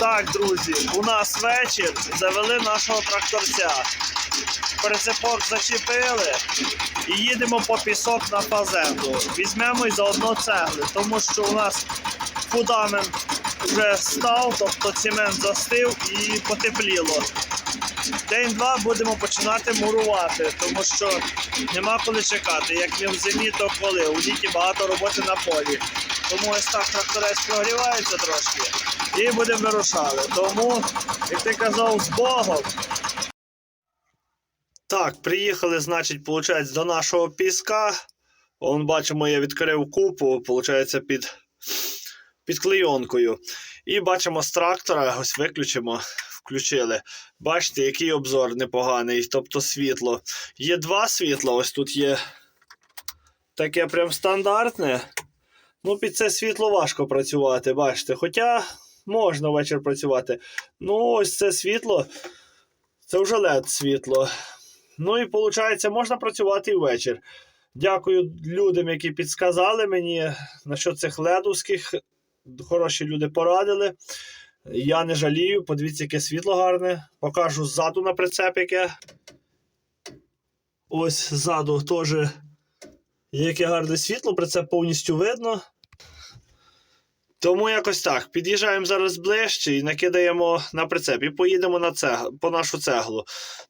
Так, друзі, у нас вечір. Завели нашого тракторця. Прицепок зачепили і їдемо по пісок на фазенду. Візьмемо і заодно цегли, тому що у нас фундамент вже став, тобто цемент застив і потепліло. День-два будемо починати мурувати, тому що нема коли чекати. Як не в зимі, то коли. У літі багато роботи на полі. Тому ось так тракторець прогрівається трошки і будемо вирушали. Тому, як ти казав, з Богом. Так, приїхали, значить, виходить, до нашого піска. Вон бачимо, я відкрив купу, виходить, під, під клейонкою. І бачимо з трактора, ось виключимо, включили. Бачите, який обзор непоганий, тобто світло. Є два світла, ось тут є таке прям стандартне. Ну, під це світло важко працювати, бачите. Хоча можна ввечері працювати. Ну, ось це світло, це вже LED світло. Ну і виходить, можна працювати і ввечір. Дякую людям, які підсказали мені насчет цих ледовських. Хороші люди порадили. Я не жалію, подивіться, яке світло гарне. Покажу ззаду на прицеп яке. Ось ззаду теж яке гарне світло, прицеп повністю видно. Тому якось так. Під'їжджаємо зараз ближче і накидаємо на прицеп і поїдемо на цег... по нашу цеглу.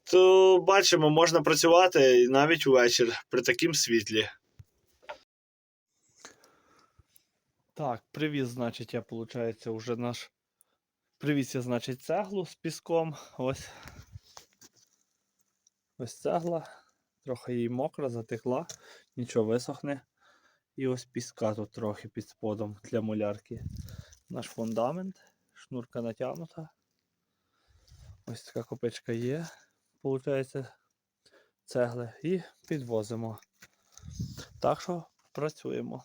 То бачимо, можна працювати навіть увечір при такому світлі. Так, привіз, значить, я, виходить, вже наш. Привіз я, значить, цеглу з піском. Ось. Ось цегла. Трохи її мокра, затекла, нічого висохне. І ось піска тут трохи під сподом для мулярки. Наш фундамент, шнурка натягнута. Ось така копичка є, виходить, цегли. І підвозимо. Так що працюємо.